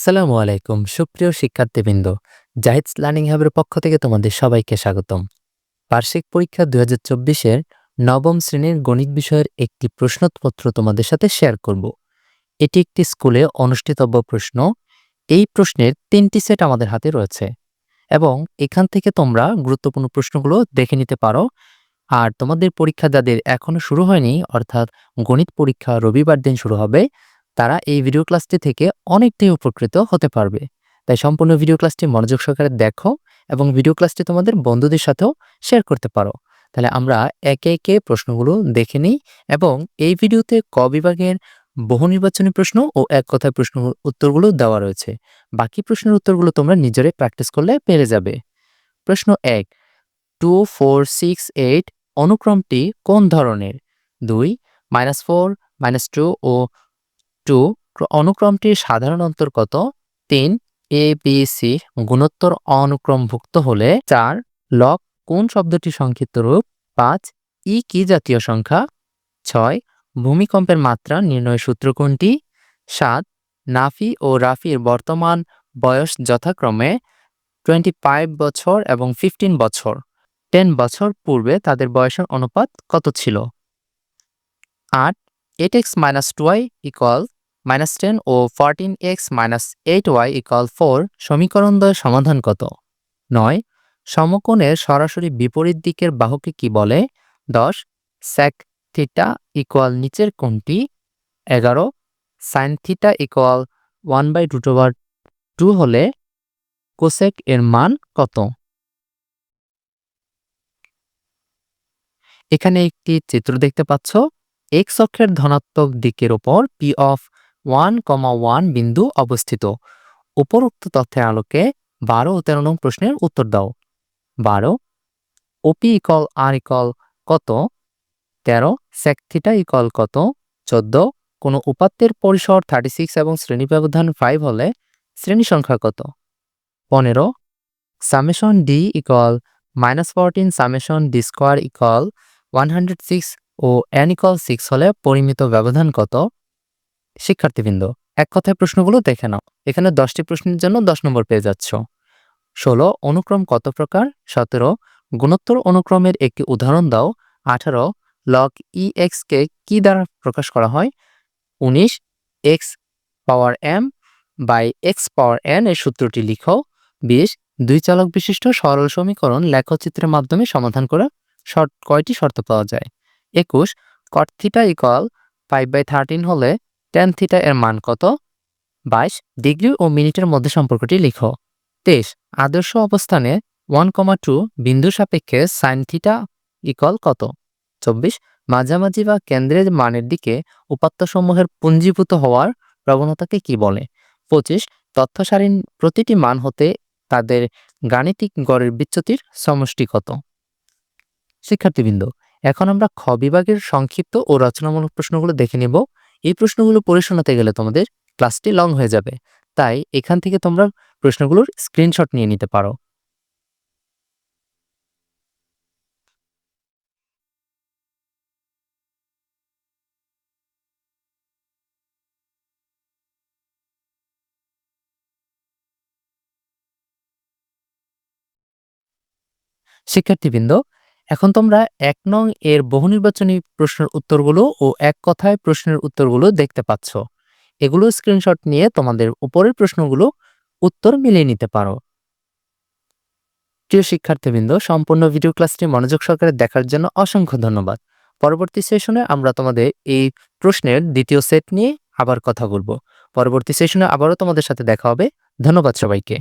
আসসালামু আলাইকুম, সুপ্রিয় শিক্ষার্থীবৃন্দ। জাহিদস লার্নিং হাবের পক্ষ থেকে তোমাদের সবাইকে স্বাগতম। বার্ষিক পরীক্ষা দু হাজার চব্বিশের নবম শ্রেণির গণিত বিষয়ের একটি প্রশ্নপত্র তোমাদের সাথে শেয়ার করব। এটি একটি স্কুলে অনুষ্ঠিতব্য প্রশ্ন। এই প্রশ্নের তিনটি সেট আমাদের হাতে রয়েছে এবং এখান থেকে তোমরা গুরুত্বপূর্ণ প্রশ্নগুলো দেখে নিতে পারো। আর তোমাদের পরীক্ষা যাদের এখনও শুরু হয়নি, অর্থাৎ গণিত পরীক্ষা রবিবার দিন শুরু হবে তারা এই ভিডিও ক্লাসটি থেকে অনেকটাই উপকৃত হতে পারবে। তাই সম্পূর্ণ ভিডিও ক্লাসটি মনোযোগ সহকারে দেখো এবং ভিডিও ক্লাসটি তোমাদের বন্ধুদের সাথেও শেয়ার করতে পারো। তাহলে আমরা একে একে প্রশ্নগুলো দেখে নিই এবং এই ভিডিওতে ক বিভাগের বহু নির্বাচনী প্রশ্ন ও এক কথায় প্রশ্ন উত্তরগুলো দেওয়া রয়েছে। বাকি প্রশ্নের উত্তরগুলো তোমরা নিজেরাই প্র্যাকটিস করলে পেরে যাবে। প্রশ্ন এক টু ফোর সিক্স এইট অনুক্রমটি কোন ধরনের? দুই মাইনাস ফোর মাইনাস টু ও টু অনুক্রমটির সাধারণ অন্তর কত? তিন, এ, বি, সি, গুণোত্তর অনুক্রমভুক্ত হলে চার লক কোন শব্দটি সংক্ষিপ্ত রূপ? পাঁচ, ই কি জাতীয় সংখ্যা? ছয়, ভূমিকম্পের মাত্রা নির্ণয় সূত্র কোনটি? সাত, নাফি ও রাফির বর্তমান বয়স যথাক্রমে টোয়েন্টি ফাইভ বছর এবং ফিফটিন বছর। টেন বছর পূর্বে তাদের বয়সের অনুপাত কত ছিল? আট eight x minus two y equal minus ten ও fourteen x minus eight y equal four সমীকরণদ্বয়ের সমাধান কত? নয়। সমকোণের সরাসরি বিপরীত দিকের বাহুকে কি বলে? দশ। স্যাক থিটা ইকুয়াল নিচের কোনটি এগারো। Sine theta equal one by root over two হলে কোসেক এর মান কত? এখানে একটি চিত্র দেখতে পাচ্ছ। এক্স অক্ষের ধনাত্মক দিকের ওপর P of one comma one বিন্দু অবস্থিত। উপরোক্ত তথ্যের আলোকে বারো ও তেরো নং প্রশ্নের উত্তর দাও। বারো, ওপি ইকল আর ইকল কত? তেরো সেকথিটা ইকল কত? চোদ্দ, কোনো উপাত্তের পরিসর থার্টি সিক্স এবং শ্রেণি ব্যবধান ফাইভ হলে শ্রেণি সংখ্যা কত? পনেরো, summation d equal minus fourteen summation d square equal one hundred six ও এন ইকল সিক্স হলে পরিমিত ব্যবধান কত? শিক্ষার্থীবৃন্দ, এক কথায় প্রশ্নগুলো দেখে নাও। এখানে দশটি প্রশ্নের জন্য দশ নম্বর পেয়ে যাচ্ছ। ষোলো, অনুক্রম কত প্রকার? সতেরো, গুণোত্তর অনুক্রমের একটি উদাহরণ দাও। আঠারো লগ ই এক্সকে কি দ্বারা প্রকাশ করা হয়? উনিশ x power m by x power n এর সূত্রটি লিখো। বিশ, দুই চালক বিশিষ্ট সরল সমীকরণ লেখচিত্রের মাধ্যমে সমাধান করে শর্ট কয়টি শর্ত পাওয়া যায়? একুশ cot theta equal five by thirteen হলে টেন থিটা এর মান কত? বাইশ ডিগ্রি ও মিনিটের মধ্যে সম্পর্কটি লিখো। তেইশ আদর্শ অবস্থানে ওয়ান কমা টু বিন্দু সাপেক্ষে সাইন থিটা ইকল কত? চব্বিশ মাঝামাঝি বা কেন্দ্রের মানের দিকে উপাত্তসমূহের পুঞ্জীভূত হওয়ার প্রবণতাকে কি বলে? পঁচিশ তথ্য সারির প্রতিটি মান হতে তাদের গাণিতিক গড়ের বিচ্যুতির সমষ্টি কত? শিক্ষার্থীবৃন্দ, এখন আমরা খ বিভাগের সংক্ষিপ্ত ও রচনামূলক প্রশ্নগুলো দেখে নেব। এই প্রশ্নগুলো পড়ে শোনাতে গেলে তোমাদের ক্লাসটি লং হয়ে যাবে। তাই এখান থেকে তোমরা প্রশ্নগুলোর স্ক্রিনশট নিয়ে নিতে পারো। শিক্ষার্থীবৃন্দ এখন তোমরা এক নং এর বহু নির্বাচনী প্রশ্নের উত্তরগুলো ও এক কথায় প্রশ্নের উত্তরগুলো দেখতে পাচ্ছ। এগুলো স্ক্রিনশট নিয়ে তোমাদের উপরের প্রশ্নগুলো উত্তর মিলিয়ে নিতে পারো। প্রিয় শিক্ষার্থীবৃন্দ, সম্পূর্ণ ভিডিও ক্লাসটি মনোযোগ সহকারে দেখার জন্য অসংখ্য ধন্যবাদ। পরবর্তী সেশনে আমরা তোমাদের এই প্রশ্নের দ্বিতীয় সেট নিয়ে আবার কথা বলব। পরবর্তী সেশনে আবারও তোমাদের সাথে দেখা হবে। ধন্যবাদ সবাইকে।